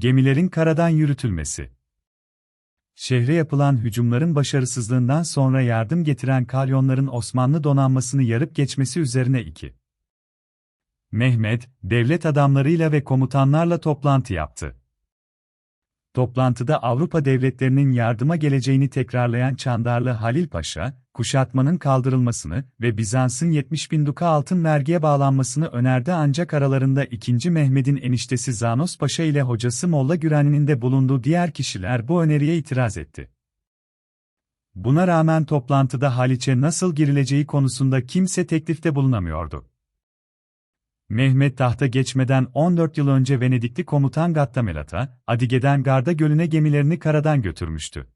Gemilerin karadan yürütülmesi. Şehre yapılan hücumların başarısızlığından sonra yardım getiren kalyonların Osmanlı donanmasını yarıp geçmesi üzerine 2. Mehmet, devlet adamlarıyla ve komutanlarla toplantı yaptı. Toplantıda Avrupa devletlerinin yardıma geleceğini tekrarlayan Çandarlı Halil Paşa, kuşatmanın kaldırılmasını ve Bizans'ın 70 bin duka altın vergiye bağlanmasını önerdi ancak aralarında 2. Mehmet'in eniştesi Zanos Paşa ile hocası Molla Gürani'nin de bulunduğu diğer kişiler bu öneriye itiraz etti. Buna rağmen toplantıda Haliç'e nasıl girileceği konusunda kimse teklifte bulunamıyordu. Mehmet tahta geçmeden 14 yıl önce Venedikli komutan Gattamelata, Adige'den Garda Gölü'ne gemilerini karadan götürmüştü.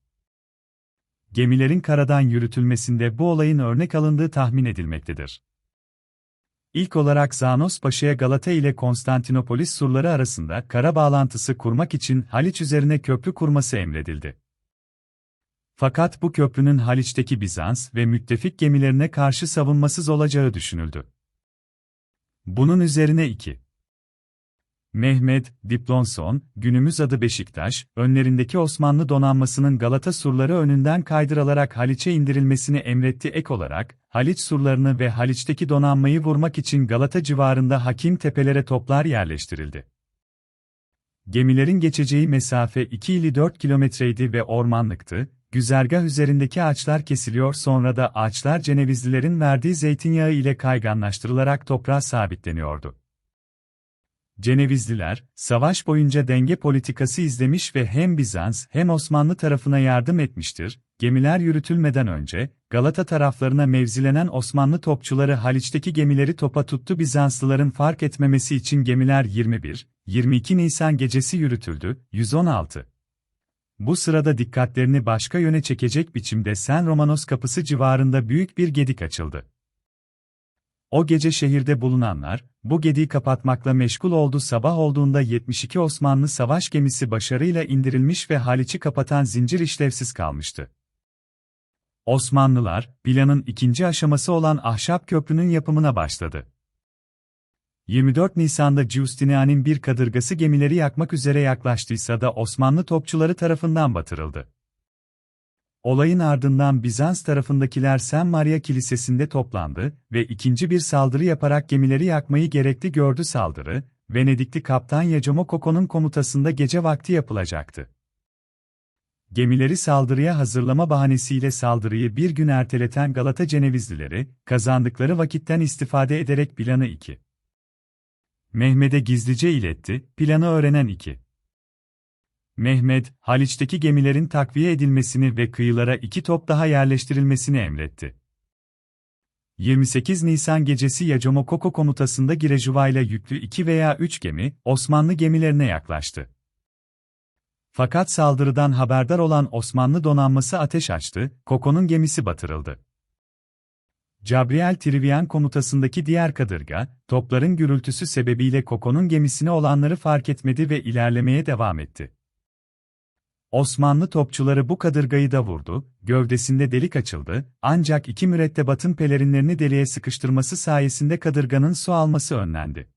Gemilerin karadan yürütülmesinde bu olayın örnek alındığı tahmin edilmektedir. İlk olarak Zanos Paşa'ya Galata ile Konstantinopolis surları arasında kara bağlantısı kurmak için Haliç üzerine köprü kurması emredildi. Fakat bu köprünün Haliç'teki Bizans ve müttefik gemilerine karşı savunmasız olacağı düşünüldü. Bunun üzerine 2. Mehmet, Diplonson, günümüz adı Beşiktaş, önlerindeki Osmanlı donanmasının Galata surları önünden kaydırılarak Haliç'e indirilmesini emretti ek olarak, Haliç surlarını ve Haliç'teki donanmayı vurmak için Galata civarında hakim tepelere toplar yerleştirildi. Gemilerin geçeceği mesafe 2 ili 4 kilometreydi ve ormanlıktı, güzergah üzerindeki ağaçlar kesiliyor sonra da ağaçlar Cenevizlilerin verdiği zeytinyağı ile kayganlaştırılarak toprağa sabitleniyordu. Cenevizliler, savaş boyunca denge politikası izlemiş ve hem Bizans hem Osmanlı tarafına yardım etmiştir. Gemiler yürütülmeden önce, Galata taraflarına mevzilenen Osmanlı topçuları Haliç'teki gemileri topa tuttu Bizanslıların fark etmemesi için gemiler 21, 22 Nisan gecesi yürütüldü, 116. Bu sırada dikkatlerini başka yöne çekecek biçimde Sen Romanos kapısı civarında büyük bir gedik açıldı. O gece şehirde bulunanlar, bu gediği kapatmakla meşgul oldu sabah olduğunda 72 Osmanlı savaş gemisi başarıyla indirilmiş ve Haliç'i kapatan zincir işlevsiz kalmıştı. Osmanlılar, planın ikinci aşaması olan ahşap köprünün yapımına başladı. 24 Nisan'da Giustinian'in bir kadırgası gemileri yakmak üzere yaklaştıysa da Osmanlı topçuları tarafından batırıldı. Olayın ardından Bizans tarafındakiler San Maria Kilisesi'nde toplandı ve ikinci bir saldırı yaparak gemileri yakmayı gerekli gördü saldırı, Venedikli kaptan Yacomo Coco'nun komutasında gece vakti yapılacaktı. Gemileri saldırıya hazırlama bahanesiyle saldırıyı bir gün erteleten Galata Cenevizlileri, kazandıkları vakitten istifade ederek planı 2. Mehmet'e gizlice iletti, planı öğrenen 2. Mehmet, Haliç'teki gemilerin takviye edilmesini ve kıyılara iki top daha yerleştirilmesini emretti. 28 Nisan gecesi Yacomokoko komutasında Girejuva yüklü iki veya üç gemi, Osmanlı gemilerine yaklaştı. Fakat saldırıdan haberdar olan Osmanlı donanması ateş açtı, Koko'nun gemisi batırıldı. Gabriel Trivian komutasındaki diğer kadırga, topların gürültüsü sebebiyle Koko'nun gemisine olanları fark etmedi ve ilerlemeye devam etti. Osmanlı topçuları bu kadırgayı da vurdu, gövdesinde delik açıldı, ancak iki mürettebatın pelerinlerini deliğe sıkıştırması sayesinde kadırganın su alması önlendi.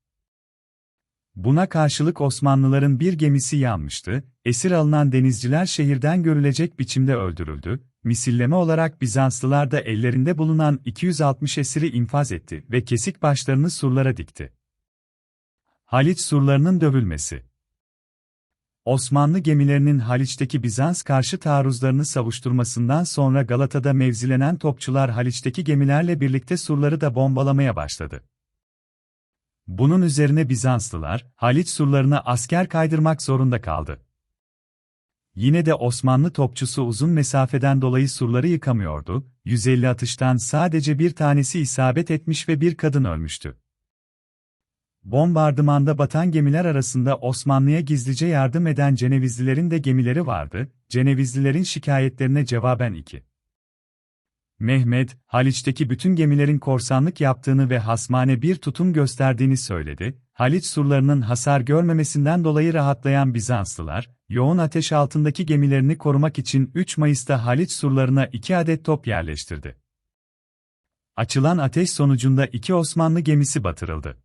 Buna karşılık Osmanlıların bir gemisi yanmıştı, esir alınan denizciler şehirden görülecek biçimde öldürüldü, misilleme olarak Bizanslılar da ellerinde bulunan 260 esiri infaz etti ve kesik başlarını surlara dikti. Haliç surlarının dövülmesi Osmanlı gemilerinin Haliç'teki Bizans karşı taarruzlarını savuşturmasından sonra Galata'da mevzilenen topçular Haliç'teki gemilerle birlikte surları da bombalamaya başladı. Bunun üzerine Bizanslılar, Haliç surlarına asker kaydırmak zorunda kaldı. Yine de Osmanlı topçusu uzun mesafeden dolayı surları yıkamıyordu, 150 atıştan sadece bir tanesi isabet etmiş ve bir kadın ölmüştü. Bombardımanda batan gemiler arasında Osmanlı'ya gizlice yardım eden Cenevizlilerin de gemileri vardı, Cenevizlilerin şikayetlerine cevaben 2. Mehmet, Haliç'teki bütün gemilerin korsanlık yaptığını ve hasmane bir tutum gösterdiğini söyledi. Haliç surlarının hasar görmemesinden dolayı rahatlayan Bizanslılar, yoğun ateş altındaki gemilerini korumak için 3 Mayıs'ta Haliç surlarına 2 adet top yerleştirdi. Açılan ateş sonucunda iki Osmanlı gemisi batırıldı.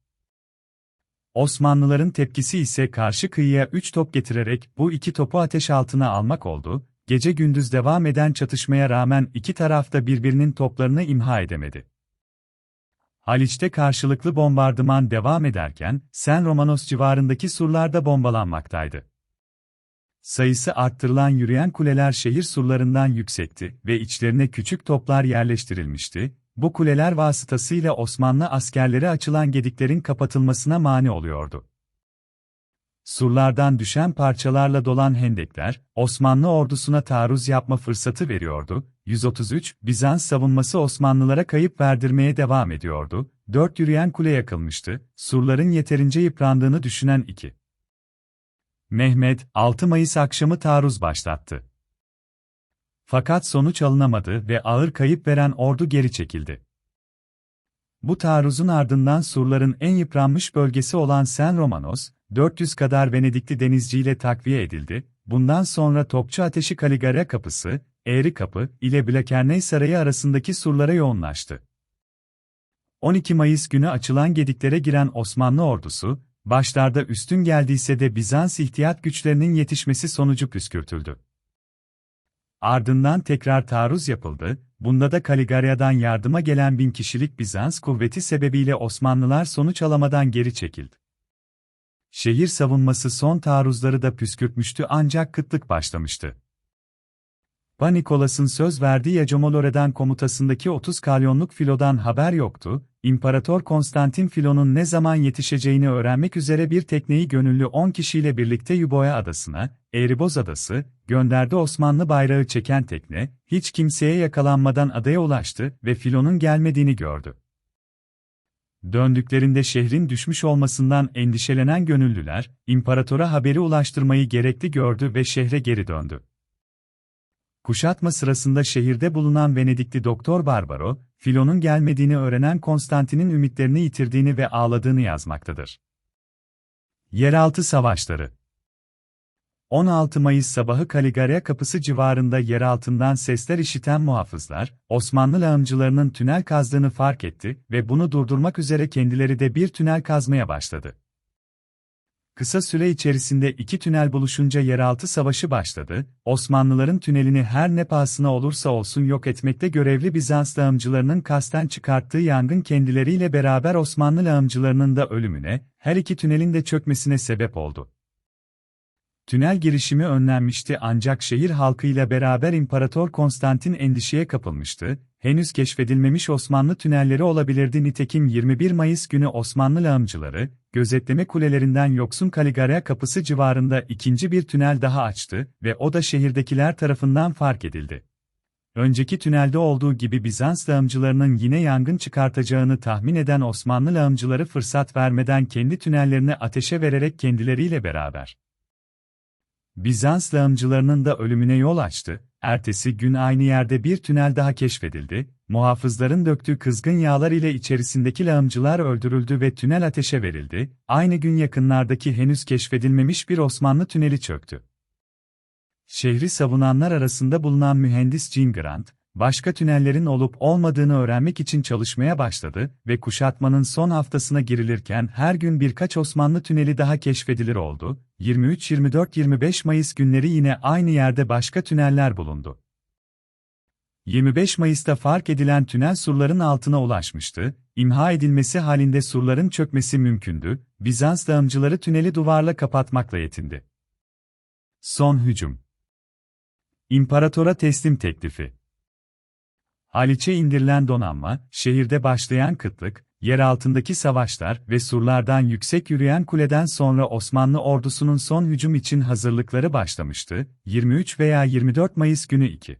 Osmanlıların tepkisi ise karşı kıyıya 3 top getirerek bu iki topu ateş altına almak oldu, gece gündüz devam eden çatışmaya rağmen iki taraf da birbirinin toplarını imha edemedi. Haliç'te karşılıklı bombardıman devam ederken, Sen Romanos civarındaki surlarda bombalanmaktaydı. Sayısı arttırılan yürüyen kuleler şehir surlarından yüksekti ve içlerine küçük toplar yerleştirilmişti, bu kuleler vasıtasıyla Osmanlı askerleri açılan gediklerin kapatılmasına mani oluyordu. Surlardan düşen parçalarla dolan hendekler, Osmanlı ordusuna taarruz yapma fırsatı veriyordu. 133, Bizans savunması Osmanlılara kayıp verdirmeye devam ediyordu. 4 yürüyen kule yakılmıştı. Surların yeterince yıprandığını düşünen 2. Mehmet, 6 Mayıs akşamı taarruz başlattı. Fakat sonuç alınamadı ve ağır kayıp veren ordu geri çekildi. Bu taarruzun ardından surların en yıpranmış bölgesi olan Sen Romanos, 400 kadar Venedikli denizciyle takviye edildi. Bundan sonra Topçu Ateşi Caligara Kapısı, Eğri Kapı ile Blakernej Sarayı arasındaki surlara yoğunlaştı. 12 Mayıs günü açılan gediklere giren Osmanlı ordusu, başlarda üstün geldiyse de Bizans ihtiyat güçlerinin yetişmesi sonucu püskürtüldü. Ardından tekrar taarruz yapıldı, bunda da Kaligarya'dan yardıma gelen bin kişilik Bizans kuvveti sebebiyle Osmanlılar sonuç alamadan geri çekildi. Şehir savunması son taarruzları da püskürtmüştü ancak kıtlık başlamıştı. Panikolas'ın söz verdiği Yacomolore'den komutasındaki 30 kalyonluk filodan haber yoktu, İmparator Konstantin filonun ne zaman yetişeceğini öğrenmek üzere bir tekneyi gönüllü 10 kişiyle birlikte Yuboya Adası'na, Eğriboz Adası, gönderdi Osmanlı bayrağı çeken tekne, hiç kimseye yakalanmadan adaya ulaştı ve filonun gelmediğini gördü. Döndüklerinde şehrin düşmüş olmasından endişelenen gönüllüler, imparatora haberi ulaştırmayı gerekli gördü ve şehre geri döndü. Kuşatma sırasında şehirde bulunan Venedikli Doktor Barbaro, Filon'un gelmediğini öğrenen Konstantin'in ümitlerini yitirdiğini ve ağladığını yazmaktadır. Yeraltı Savaşları 16 Mayıs sabahı Kaligarya kapısı civarında yeraltından sesler işiten muhafızlar, Osmanlı lağımcılarının tünel kazdığını fark etti ve bunu durdurmak üzere kendileri de bir tünel kazmaya başladı. Kısa süre içerisinde iki tünel buluşunca yeraltı savaşı başladı, Osmanlıların tünelini her ne pahasına olursa olsun yok etmekte görevli Bizans lağımcılarının kasten çıkarttığı yangın kendileriyle beraber Osmanlı lağımcılarının da ölümüne, her iki tünelin de çökmesine sebep oldu. Tünel girişimi önlenmişti ancak şehir halkıyla beraber İmparator Konstantin endişeye kapılmıştı, henüz keşfedilmemiş Osmanlı tünelleri olabilirdi nitekim 21 Mayıs günü Osmanlı lağımcıları, gözetleme kulelerinden yoksun Kaligarya kapısı civarında ikinci bir tünel daha açtı ve o da şehirdekiler tarafından fark edildi. Önceki tünelde olduğu gibi Bizans lağımcılarının yine yangın çıkartacağını tahmin eden Osmanlı lağımcıları fırsat vermeden kendi tünellerini ateşe vererek kendileriyle beraber Bizans lağımcılarının da ölümüne yol açtı, ertesi gün aynı yerde bir tünel daha keşfedildi, muhafızların döktüğü kızgın yağlar ile içerisindeki lağımcılar öldürüldü ve tünel ateşe verildi, aynı gün yakınlardaki henüz keşfedilmemiş bir Osmanlı tüneli çöktü. Şehri savunanlar arasında bulunan mühendis Jean Grant, başka tünellerin olup olmadığını öğrenmek için çalışmaya başladı ve kuşatmanın son haftasına girilirken her gün birkaç Osmanlı tüneli daha keşfedilir oldu. 23-24-25 Mayıs günleri yine aynı yerde başka tüneller bulundu. 25 Mayıs'ta fark edilen tünel surların altına ulaşmıştı, imha edilmesi halinde surların çökmesi mümkündü, Bizans dağımcıları tüneli duvarla kapatmakla yetindi. Son hücum İmparatora teslim teklifi Haliç'e indirilen donanma, şehirde başlayan kıtlık, yer altındaki savaşlar ve surlardan yüksek yürüyen kuleden sonra Osmanlı ordusunun son hücum için hazırlıkları başlamıştı, 23 veya 24 Mayıs günü 2.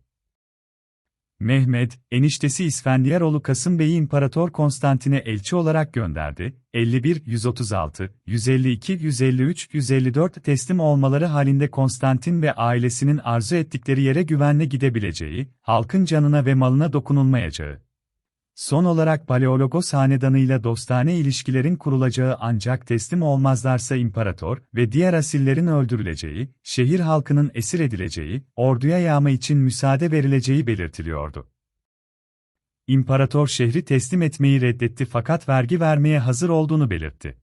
Mehmet, eniştesi İsfendiyaroğlu Kasım Bey'i İmparator Konstantin'e elçi olarak gönderdi. 51, 136, 152, 153, 154 teslim olmaları halinde Konstantin ve ailesinin arzu ettikleri yere güvenle gidebileceği, halkın canına ve malına dokunulmayacağı. Son olarak Paleologos hanedanıyla dostane ilişkilerin kurulacağı ancak teslim olmazlarsa imparator ve diğer asillerin öldürüleceği, şehir halkının esir edileceği, orduya yağma için müsaade verileceği belirtiliyordu. İmparator şehri teslim etmeyi reddetti fakat vergi vermeye hazır olduğunu belirtti.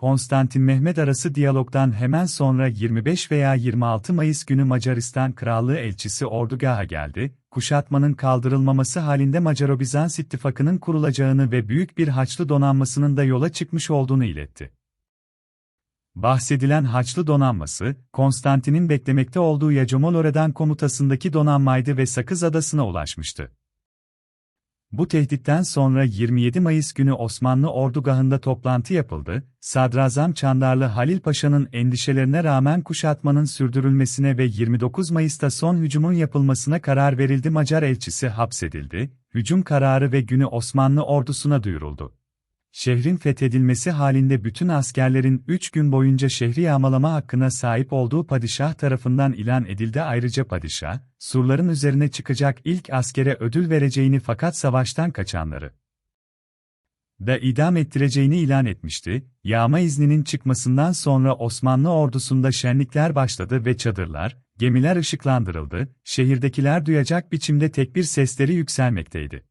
Konstantin Mehmet arası diyalogdan hemen sonra 25 veya 26 Mayıs günü Macaristan Krallığı elçisi ordugaha geldi, kuşatmanın kaldırılmaması halinde Macaro-Bizans ittifakının kurulacağını ve büyük bir Haçlı donanmasının da yola çıkmış olduğunu iletti. Bahsedilen Haçlı donanması, Konstantin'in beklemekte olduğu Yacomolore'den komutasındaki donanmaydı ve Sakız Adası'na ulaşmıştı. Bu tehditten sonra 27 Mayıs günü Osmanlı ordugahında toplantı yapıldı, Sadrazam Çandarlı Halil Paşa'nın endişelerine rağmen kuşatmanın sürdürülmesine ve 29 Mayıs'ta son hücumun yapılmasına karar verildi Macar elçisi hapsedildi, hücum kararı ve günü Osmanlı ordusuna duyuruldu. Şehrin fethedilmesi halinde bütün askerlerin 3 gün boyunca şehri yağmalama hakkına sahip olduğu padişah tarafından ilan edildi ayrıca padişah, surların üzerine çıkacak ilk askere ödül vereceğini fakat savaştan kaçanları da idam ettireceğini ilan etmişti. Yağma izninin çıkmasından sonra Osmanlı ordusunda şenlikler başladı ve çadırlar, gemiler ışıklandırıldı, şehirdekiler duyacak biçimde tekbir sesleri yükselmekteydi.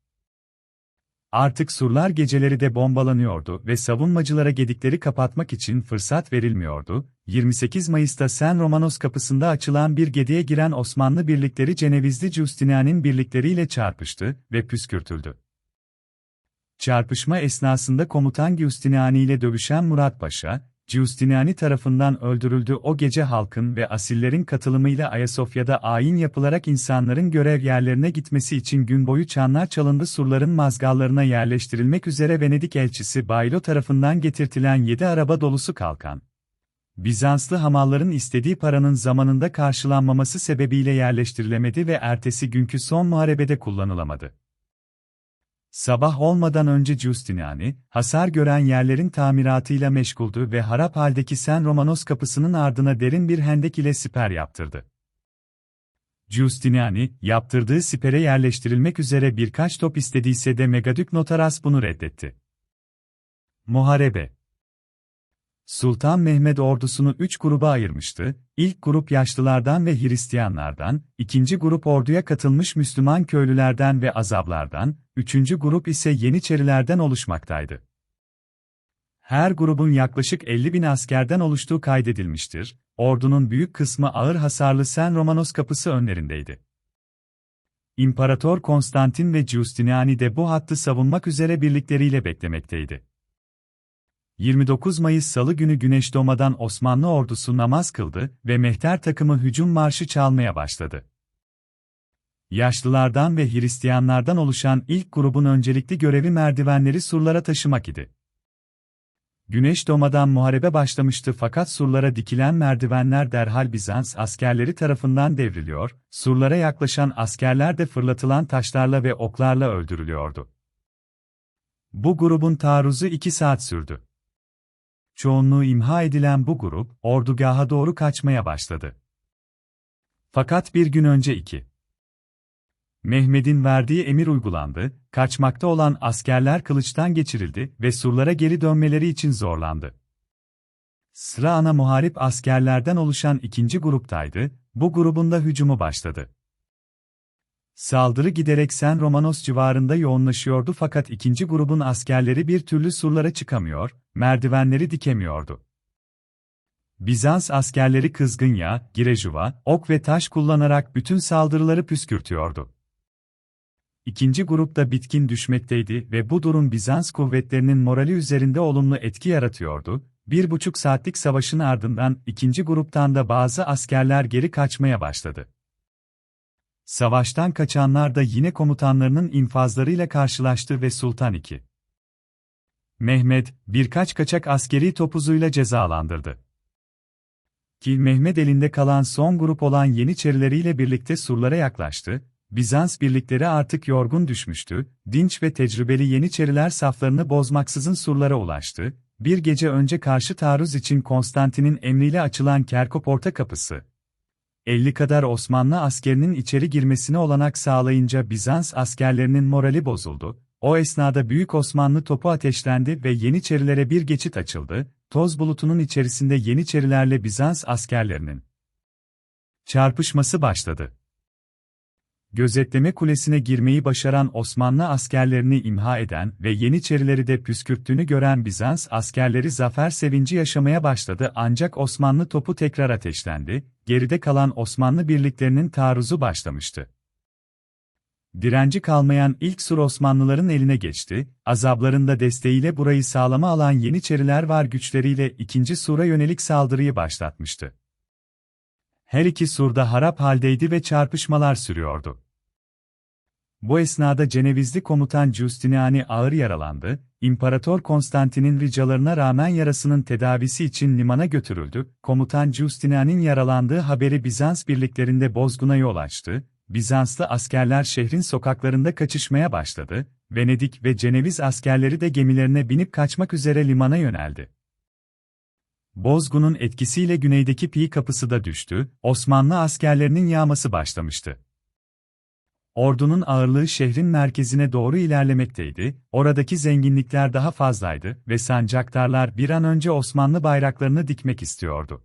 Artık surlar geceleri de bombalanıyordu ve savunmacılara gedikleri kapatmak için fırsat verilmiyordu. 28 Mayıs'ta Sen Romanos kapısında açılan bir gediye giren Osmanlı birlikleri Cenevizli Justinian'in birlikleriyle çarpıştı ve püskürtüldü. Çarpışma esnasında komutan Giustiniani ile dövüşen Murat Paşa, Giustiniani tarafından öldürüldü o gece halkın ve asillerin katılımıyla Ayasofya'da ayin yapılarak insanların görev yerlerine gitmesi için gün boyu çanlar çalındı surların mazgallarına yerleştirilmek üzere Venedik elçisi Baylo tarafından getirtilen 7 araba dolusu kalkan. Bizanslı hamalların istediği paranın zamanında karşılanmaması sebebiyle yerleştirilemedi ve ertesi günkü son muharebede kullanılamadı. Sabah olmadan önce Giustiniani, hasar gören yerlerin tamiratıyla meşguldü ve harap haldeki Sen Romanos kapısının ardına derin bir hendek ile siper yaptırdı. Giustiniani, yaptırdığı sipere yerleştirilmek üzere birkaç top istediyse de Megadük Notaras bunu reddetti. Muharebe Sultan Mehmet ordusunu üç gruba ayırmıştı, İlk grup yaşlılardan ve Hristiyanlardan, ikinci grup orduya katılmış Müslüman köylülerden ve azablardan, üçüncü grup ise Yeniçerilerden oluşmaktaydı. Her grubun yaklaşık 50 bin askerden oluştuğu kaydedilmiştir, ordunun büyük kısmı ağır hasarlı Sen Romanos kapısı önlerindeydi. İmparator Konstantin ve Giustiniani de bu hattı savunmak üzere birlikleriyle beklemekteydi. 29 Mayıs Salı günü güneş doğmadan Osmanlı ordusu namaz kıldı ve mehter takımı hücum marşı çalmaya başladı. Yaşlılardan ve Hristiyanlardan oluşan ilk grubun öncelikli görevi merdivenleri surlara taşımak idi. Güneş doğmadan muharebe başlamıştı fakat surlara dikilen merdivenler derhal Bizans askerleri tarafından devriliyor, surlara yaklaşan askerler de fırlatılan taşlarla ve oklarla öldürülüyordu. Bu grubun taarruzu iki saat sürdü çoğunluğu imha edilen bu grup, ordugaha doğru kaçmaya başladı. Fakat bir gün önce iki. Mehmet'in verdiği emir uygulandı, kaçmakta olan askerler kılıçtan geçirildi ve surlara geri dönmeleri için zorlandı. Sıra ana muharip askerlerden oluşan ikinci gruptaydı, bu grubun da hücumu başladı. Saldırı giderek Sen Romanos civarında yoğunlaşıyordu fakat ikinci grubun askerleri bir türlü surlara çıkamıyor, merdivenleri dikemiyordu. Bizans askerleri kızgın yağ, girejuva, ok ve taş kullanarak bütün saldırıları püskürtüyordu. İkinci grupta bitkin düşmekteydi ve bu durum Bizans kuvvetlerinin morali üzerinde olumlu etki yaratıyordu. Bir buçuk saatlik savaşın ardından ikinci gruptan da bazı askerler geri kaçmaya başladı. Savaştan kaçanlar da yine komutanlarının infazlarıyla karşılaştı ve Sultan II. Mehmet, birkaç kaçak askeri topuzuyla cezalandırdı. Ki Mehmet elinde kalan son grup olan Yeniçerileriyle birlikte surlara yaklaştı, Bizans birlikleri artık yorgun düşmüştü, dinç ve tecrübeli Yeniçeriler saflarını bozmaksızın surlara ulaştı, bir gece önce karşı taarruz için Konstantin'in emriyle açılan Kerkop Orta Kapısı, 50 kadar Osmanlı askerinin içeri girmesine olanak sağlayınca Bizans askerlerinin morali bozuldu. O esnada Büyük Osmanlı topu ateşlendi ve Yeniçerilere bir geçit açıldı. Toz bulutunun içerisinde Yeniçerilerle Bizans askerlerinin çarpışması başladı. Gözetleme kulesine girmeyi başaran Osmanlı askerlerini imha eden ve Yeniçerileri de püskürttüğünü gören Bizans askerleri zafer sevinci yaşamaya başladı ancak Osmanlı topu tekrar ateşlendi, geride kalan Osmanlı birliklerinin taarruzu başlamıştı. Direnci kalmayan ilk sur Osmanlıların eline geçti, azablarında desteğiyle burayı sağlama alan Yeniçeriler var güçleriyle ikinci sura yönelik saldırıyı başlatmıştı. Her iki surda harap haldeydi ve çarpışmalar sürüyordu. Bu esnada Cenevizli komutan Giustiniani ağır yaralandı, İmparator Konstantin'in ricalarına rağmen yarasının tedavisi için limana götürüldü, komutan Giustiniani'nin yaralandığı haberi Bizans birliklerinde bozguna yol açtı, Bizanslı askerler şehrin sokaklarında kaçışmaya başladı, Venedik ve Ceneviz askerleri de gemilerine binip kaçmak üzere limana yöneldi. Bozgunun etkisiyle güneydeki Pi kapısı da düştü, Osmanlı askerlerinin yağması başlamıştı. Ordunun ağırlığı şehrin merkezine doğru ilerlemekteydi, oradaki zenginlikler daha fazlaydı ve sancaktarlar bir an önce Osmanlı bayraklarını dikmek istiyordu.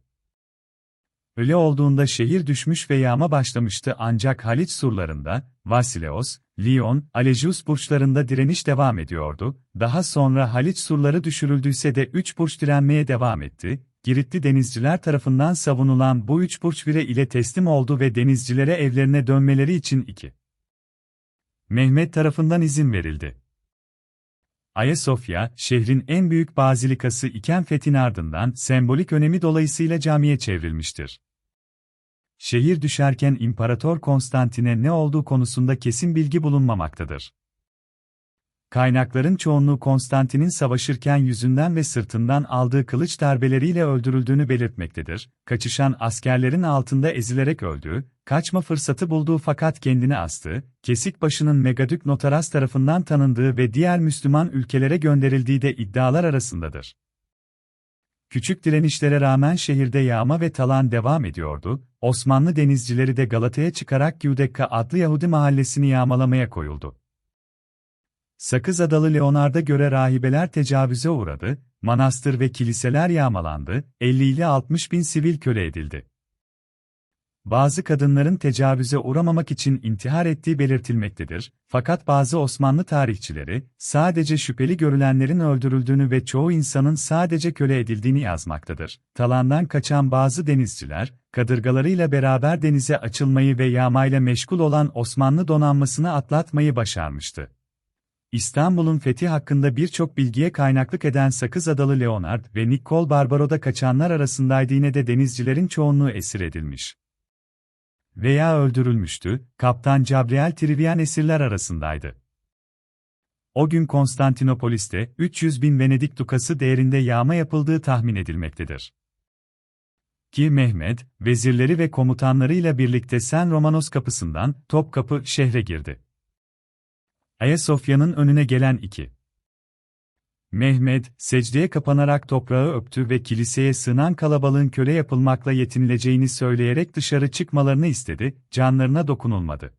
Öyle olduğunda şehir düşmüş ve yağma başlamıştı ancak Haliç surlarında, Vasileos, Lyon, Alejius burçlarında direniş devam ediyordu, daha sonra Haliç surları düşürüldüyse de üç burç direnmeye devam etti, Giritli denizciler tarafından savunulan bu üç burç vire ile teslim oldu ve denizcilere evlerine dönmeleri için iki. Mehmet tarafından izin verildi. Ayasofya, şehrin en büyük bazilikası iken fethin ardından sembolik önemi dolayısıyla camiye çevrilmiştir. Şehir düşerken İmparator Konstantin'e ne olduğu konusunda kesin bilgi bulunmamaktadır. Kaynakların çoğunluğu Konstantin'in savaşırken yüzünden ve sırtından aldığı kılıç darbeleriyle öldürüldüğünü belirtmektedir. Kaçışan askerlerin altında ezilerek öldüğü, kaçma fırsatı bulduğu fakat kendini astı, kesik başının Megadük Notaras tarafından tanındığı ve diğer Müslüman ülkelere gönderildiği de iddialar arasındadır. Küçük direnişlere rağmen şehirde yağma ve talan devam ediyordu, Osmanlı denizcileri de Galata'ya çıkarak Giudecca adlı Yahudi mahallesini yağmalamaya koyuldu. Sakız Adalı Leonard'a göre rahibeler tecavüze uğradı, manastır ve kiliseler yağmalandı, 50 ile 60 bin sivil köle edildi. Bazı kadınların tecavüze uğramamak için intihar ettiği belirtilmektedir, fakat bazı Osmanlı tarihçileri, sadece şüpheli görülenlerin öldürüldüğünü ve çoğu insanın sadece köle edildiğini yazmaktadır. Talandan kaçan bazı denizciler, kadırgalarıyla beraber denize açılmayı ve yağmayla meşgul olan Osmanlı donanmasını atlatmayı başarmıştı. İstanbul'un fethi hakkında birçok bilgiye kaynaklık eden Sakız Adalı Leonard ve Nicole Barbaro'da kaçanlar arasındaydı yine de denizcilerin çoğunluğu esir edilmiş. Veya öldürülmüştü, Kaptan Gabriel Trivian esirler arasındaydı. O gün Konstantinopolis'te 300 bin Venedik dukası değerinde yağma yapıldığı tahmin edilmektedir. Ki Mehmet, vezirleri ve komutanlarıyla birlikte Sen Romanos kapısından Topkapı şehre girdi. Ayasofya'nın önüne gelen iki. Mehmet, secdeye kapanarak toprağı öptü ve kiliseye sığınan kalabalığın köle yapılmakla yetinileceğini söyleyerek dışarı çıkmalarını istedi, canlarına dokunulmadı.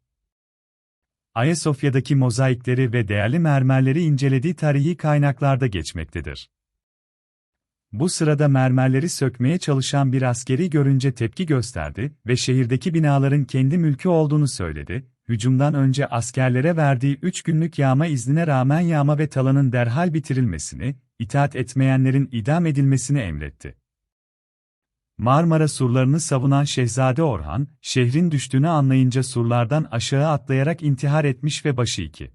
Ayasofya'daki mozaikleri ve değerli mermerleri incelediği tarihi kaynaklarda geçmektedir. Bu sırada mermerleri sökmeye çalışan bir askeri görünce tepki gösterdi ve şehirdeki binaların kendi mülkü olduğunu söyledi, hücumdan önce askerlere verdiği 3 günlük yağma iznine rağmen yağma ve talanın derhal bitirilmesini, itaat etmeyenlerin idam edilmesini emretti. Marmara surlarını savunan Şehzade Orhan, şehrin düştüğünü anlayınca surlardan aşağı atlayarak intihar etmiş ve başı iki.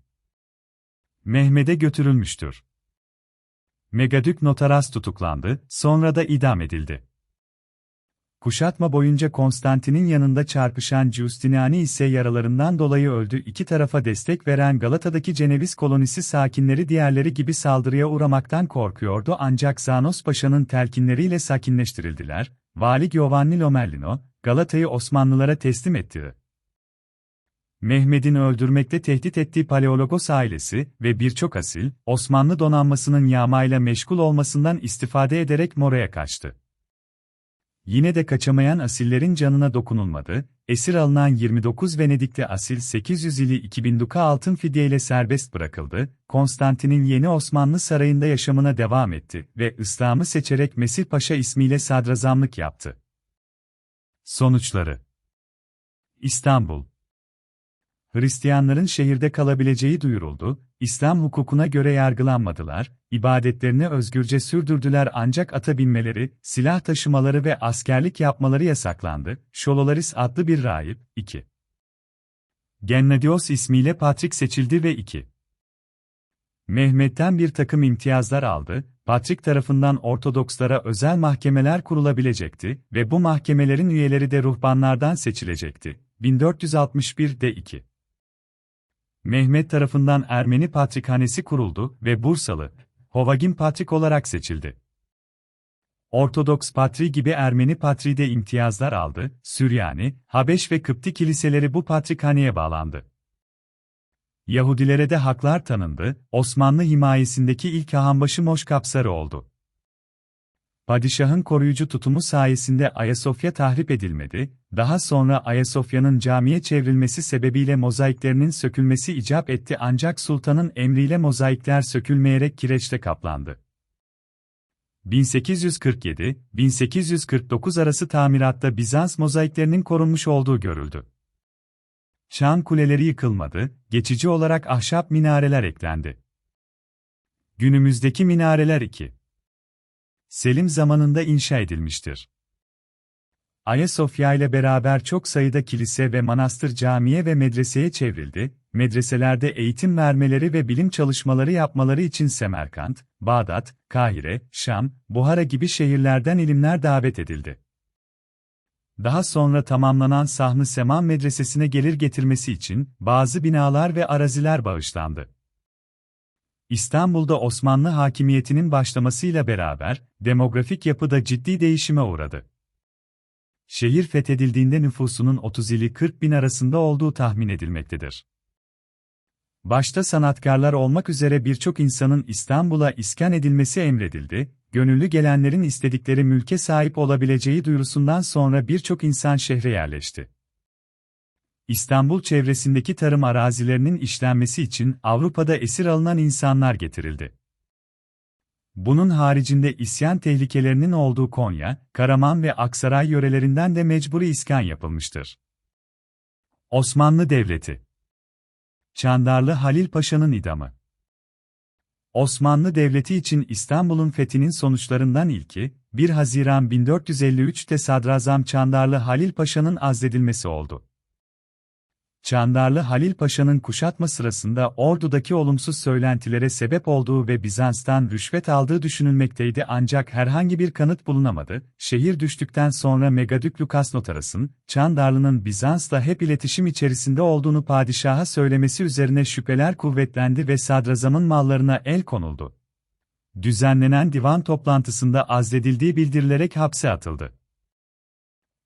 Mehmet'e götürülmüştür. Megadük Notaras tutuklandı, sonra da idam edildi. Kuşatma boyunca Konstantin'in yanında çarpışan Giustiniani ise yaralarından dolayı öldü. İki tarafa destek veren Galata'daki Ceneviz kolonisi sakinleri diğerleri gibi saldırıya uğramaktan korkuyordu ancak Zanos Paşa'nın telkinleriyle sakinleştirildiler. Vali Giovanni Lomellino, Galata'yı Osmanlılara teslim etti. Mehmet'in öldürmekte tehdit ettiği Paleologos ailesi ve birçok asil, Osmanlı donanmasının yağmayla meşgul olmasından istifade ederek Mora'ya kaçtı. Yine de kaçamayan asillerin canına dokunulmadı, esir alınan 29 Venedikli asil 800 ili 2000 duka altın fidye ile serbest bırakıldı, Konstantin'in yeni Osmanlı sarayında yaşamına devam etti ve İslam'ı seçerek Mesih Paşa ismiyle sadrazamlık yaptı. Sonuçları İstanbul Hristiyanların şehirde kalabileceği duyuruldu, İslam hukukuna göre yargılanmadılar, ibadetlerini özgürce sürdürdüler ancak ata binmeleri, silah taşımaları ve askerlik yapmaları yasaklandı. Şololaris adlı bir rahip, 2. Gennadios ismiyle Patrik seçildi ve 2. Mehmet'ten bir takım imtiyazlar aldı, Patrik tarafından Ortodokslara özel mahkemeler kurulabilecekti ve bu mahkemelerin üyeleri de ruhbanlardan seçilecekti. 1461'de 2. Mehmet tarafından Ermeni Patrikhanesi kuruldu ve Bursalı, Hovagin Patrik olarak seçildi. Ortodoks Patri gibi Ermeni Patri de imtiyazlar aldı, Süryani, Habeş ve Kıpti kiliseleri bu patrikhaneye bağlandı. Yahudilere de haklar tanındı, Osmanlı himayesindeki ilk Ahanbaşı Moşkapsarı oldu. Padişahın koruyucu tutumu sayesinde Ayasofya tahrip edilmedi, daha sonra Ayasofya'nın camiye çevrilmesi sebebiyle mozaiklerinin sökülmesi icap etti ancak sultanın emriyle mozaikler sökülmeyerek kireçte kaplandı. 1847-1849 arası tamiratta Bizans mozaiklerinin korunmuş olduğu görüldü. Çan kuleleri yıkılmadı, geçici olarak ahşap minareler eklendi. Günümüzdeki minareler 2. Selim zamanında inşa edilmiştir. Ayasofya ile beraber çok sayıda kilise ve manastır camiye ve medreseye çevrildi, medreselerde eğitim vermeleri ve bilim çalışmaları yapmaları için Semerkant, Bağdat, Kahire, Şam, Buhara gibi şehirlerden ilimler davet edildi. Daha sonra tamamlanan Sahn-ı Seman Medresesi'ne gelir getirmesi için bazı binalar ve araziler bağışlandı. İstanbul'da Osmanlı hakimiyetinin başlamasıyla beraber demografik yapıda ciddi değişime uğradı. Şehir fethedildiğinde nüfusunun 30 ili 40 bin arasında olduğu tahmin edilmektedir. Başta sanatkarlar olmak üzere birçok insanın İstanbul'a iskan edilmesi emredildi, gönüllü gelenlerin istedikleri mülke sahip olabileceği duyurusundan sonra birçok insan şehre yerleşti. İstanbul çevresindeki tarım arazilerinin işlenmesi için Avrupa'da esir alınan insanlar getirildi. Bunun haricinde isyan tehlikelerinin olduğu Konya, Karaman ve Aksaray yörelerinden de mecburi iskan yapılmıştır. Osmanlı Devleti Çandarlı Halil Paşa'nın idamı Osmanlı Devleti için İstanbul'un fethinin sonuçlarından ilki, 1 Haziran 1453'te Sadrazam Çandarlı Halil Paşa'nın azledilmesi oldu. Çandarlı Halil Paşa'nın kuşatma sırasında ordudaki olumsuz söylentilere sebep olduğu ve Bizans'tan rüşvet aldığı düşünülmekteydi ancak herhangi bir kanıt bulunamadı. Şehir düştükten sonra Megadük Lukas Notaras'ın, Çandarlı'nın Bizans'la hep iletişim içerisinde olduğunu padişaha söylemesi üzerine şüpheler kuvvetlendi ve sadrazamın mallarına el konuldu. Düzenlenen divan toplantısında azledildiği bildirilerek hapse atıldı.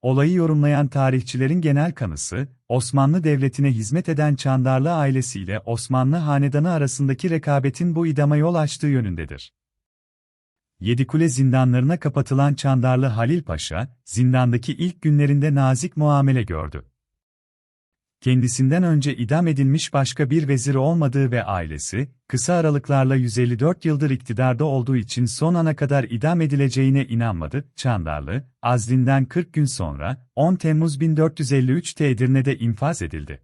Olayı yorumlayan tarihçilerin genel kanısı, Osmanlı Devleti'ne hizmet eden Çandarlı ailesiyle Osmanlı Hanedanı arasındaki rekabetin bu idama yol açtığı yönündedir. Yedikule zindanlarına kapatılan Çandarlı Halil Paşa, zindandaki ilk günlerinde nazik muamele gördü kendisinden önce idam edilmiş başka bir veziri olmadığı ve ailesi, kısa aralıklarla 154 yıldır iktidarda olduğu için son ana kadar idam edileceğine inanmadı. Çandarlı, azlinden 40 gün sonra, 10 Temmuz 1453'te Edirne'de infaz edildi.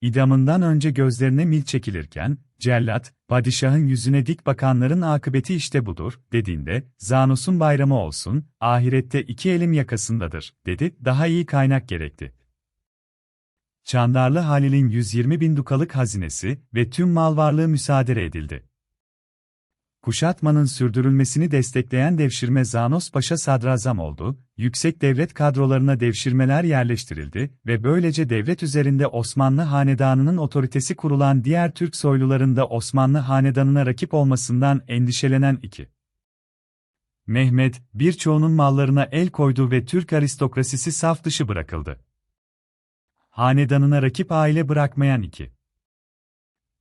İdamından önce gözlerine mil çekilirken, cellat, padişahın yüzüne dik bakanların akıbeti işte budur, dediğinde, Zanus'un bayramı olsun, ahirette iki elim yakasındadır, dedi, daha iyi kaynak gerekti. Çandarlı Halil'in 120 bin dukalık hazinesi ve tüm mal varlığı müsaade edildi. Kuşatmanın sürdürülmesini destekleyen devşirme Zanos Paşa sadrazam oldu, yüksek devlet kadrolarına devşirmeler yerleştirildi ve böylece devlet üzerinde Osmanlı Hanedanı'nın otoritesi kurulan diğer Türk soyluların da Osmanlı Hanedanı'na rakip olmasından endişelenen iki. Mehmet, birçoğunun mallarına el koydu ve Türk aristokrasisi saf dışı bırakıldı hanedanına rakip aile bırakmayan iki.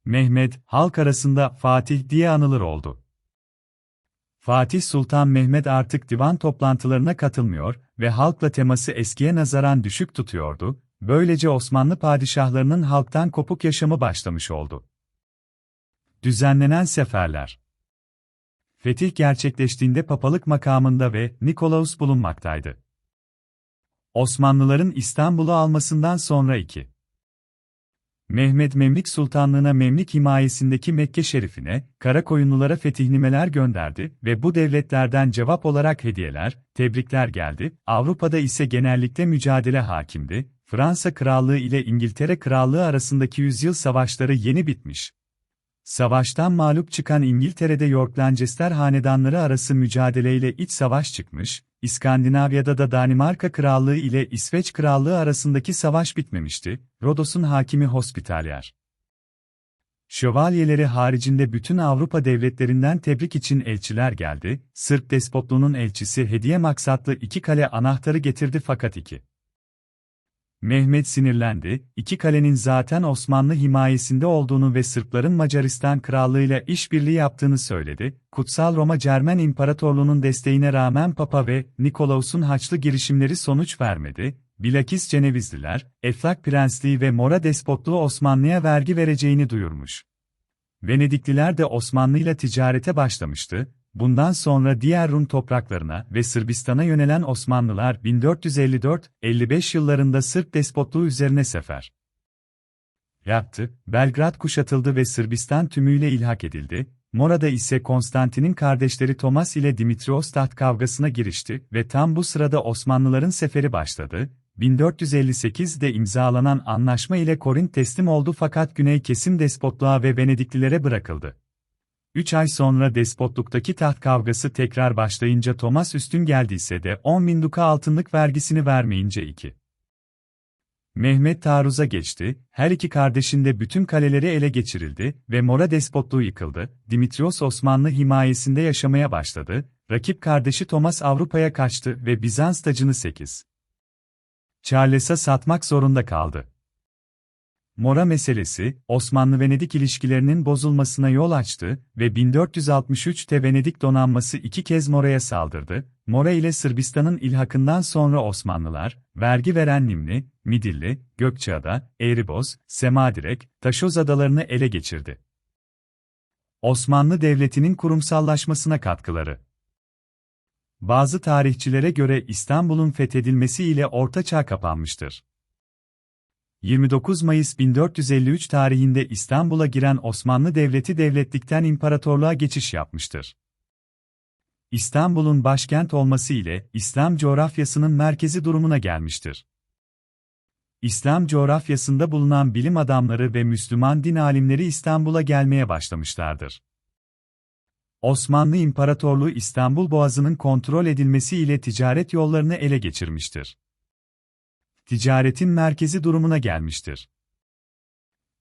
Mehmet, halk arasında Fatih diye anılır oldu. Fatih Sultan Mehmet artık divan toplantılarına katılmıyor ve halkla teması eskiye nazaran düşük tutuyordu, böylece Osmanlı padişahlarının halktan kopuk yaşamı başlamış oldu. Düzenlenen seferler Fetih gerçekleştiğinde papalık makamında ve Nikolaus bulunmaktaydı. Osmanlıların İstanbul'u almasından sonra 2. Mehmet Memlik Sultanlığına Memlik himayesindeki Mekke Şerifine, Karakoyunlulara fetihnimeler gönderdi ve bu devletlerden cevap olarak hediyeler, tebrikler geldi. Avrupa'da ise genellikle mücadele hakimdi. Fransa Krallığı ile İngiltere Krallığı arasındaki yüzyıl savaşları yeni bitmiş. Savaştan mağlup çıkan İngiltere'de York Lancaster hanedanları arası mücadeleyle iç savaş çıkmış, İskandinavya'da da Danimarka Krallığı ile İsveç Krallığı arasındaki savaş bitmemişti, Rodos'un hakimi Hospitaller. Şövalyeleri haricinde bütün Avrupa devletlerinden tebrik için elçiler geldi, Sırp despotluğunun elçisi hediye maksatlı iki kale anahtarı getirdi fakat iki. Mehmet sinirlendi, iki kalenin zaten Osmanlı himayesinde olduğunu ve Sırpların Macaristan Krallığı'yla işbirliği yaptığını söyledi. Kutsal Roma Cermen İmparatorluğu'nun desteğine rağmen Papa ve Nikolaus'un haçlı girişimleri sonuç vermedi. Bilakis Cenevizliler, Eflak Prensliği ve Mora Despotluğu Osmanlı'ya vergi vereceğini duyurmuş. Venedikliler de Osmanlı ile ticarete başlamıştı, Bundan sonra diğer Rum topraklarına ve Sırbistan'a yönelen Osmanlılar 1454-55 yıllarında Sırp despotluğu üzerine sefer yaptı, Belgrad kuşatıldı ve Sırbistan tümüyle ilhak edildi, Mora'da ise Konstantin'in kardeşleri Thomas ile Dimitrios taht kavgasına girişti ve tam bu sırada Osmanlıların seferi başladı. 1458'de imzalanan anlaşma ile Korint teslim oldu fakat Güney kesim despotluğa ve Venediklilere bırakıldı. Üç ay sonra despotluktaki taht kavgası tekrar başlayınca Thomas üstün geldiyse de 10 bin duka altınlık vergisini vermeyince iki. Mehmet taarruza geçti, her iki kardeşin de bütün kaleleri ele geçirildi ve Mora despotluğu yıkıldı, Dimitrios Osmanlı himayesinde yaşamaya başladı, rakip kardeşi Thomas Avrupa'ya kaçtı ve Bizans tacını 8. Charles'a satmak zorunda kaldı. Mora meselesi, Osmanlı-Venedik ilişkilerinin bozulmasına yol açtı ve 1463'te Venedik donanması iki kez Mora'ya saldırdı. Mora ile Sırbistan'ın ilhakından sonra Osmanlılar, vergi veren Nimli, Midilli, Gökçeada, Eğriboz, Semadirek, Taşoz adalarını ele geçirdi. Osmanlı Devleti'nin kurumsallaşmasına katkıları Bazı tarihçilere göre İstanbul'un fethedilmesi ile Orta Çağ kapanmıştır. 29 Mayıs 1453 tarihinde İstanbul'a giren Osmanlı Devleti devletlikten imparatorluğa geçiş yapmıştır. İstanbul'un başkent olması ile İslam coğrafyasının merkezi durumuna gelmiştir. İslam coğrafyasında bulunan bilim adamları ve Müslüman din alimleri İstanbul'a gelmeye başlamışlardır. Osmanlı İmparatorluğu İstanbul Boğazı'nın kontrol edilmesi ile ticaret yollarını ele geçirmiştir ticaretin merkezi durumuna gelmiştir.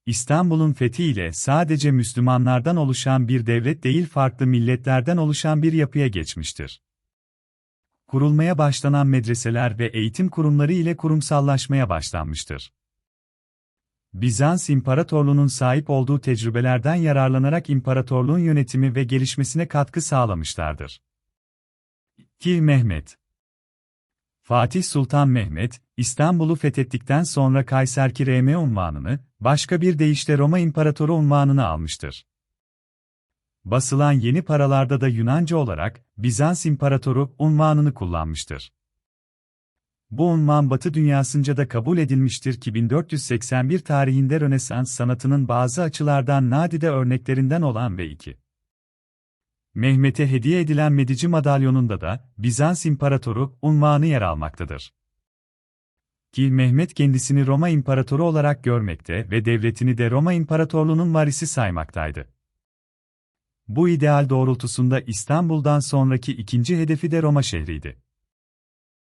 İstanbul'un fethiyle sadece Müslümanlardan oluşan bir devlet değil farklı milletlerden oluşan bir yapıya geçmiştir. Kurulmaya başlanan medreseler ve eğitim kurumları ile kurumsallaşmaya başlanmıştır. Bizans İmparatorluğu'nun sahip olduğu tecrübelerden yararlanarak imparatorluğun yönetimi ve gelişmesine katkı sağlamışlardır. Ki Mehmet Fatih Sultan Mehmet, İstanbul'u fethettikten sonra Kayserkireme unvanını, başka bir deyişle Roma İmparatoru unvanını almıştır. Basılan yeni paralarda da Yunanca olarak Bizans İmparatoru unvanını kullanmıştır. Bu unvan Batı dünyasınca da kabul edilmiştir ki 1481 tarihinde Rönesans sanatının bazı açılardan nadide örneklerinden olan ve 2. Mehmet'e hediye edilen Medici madalyonunda da Bizans İmparatoru unvanı yer almaktadır. Ki Mehmet kendisini Roma İmparatoru olarak görmekte ve devletini de Roma İmparatorluğu'nun varisi saymaktaydı. Bu ideal doğrultusunda İstanbul'dan sonraki ikinci hedefi de Roma şehriydi.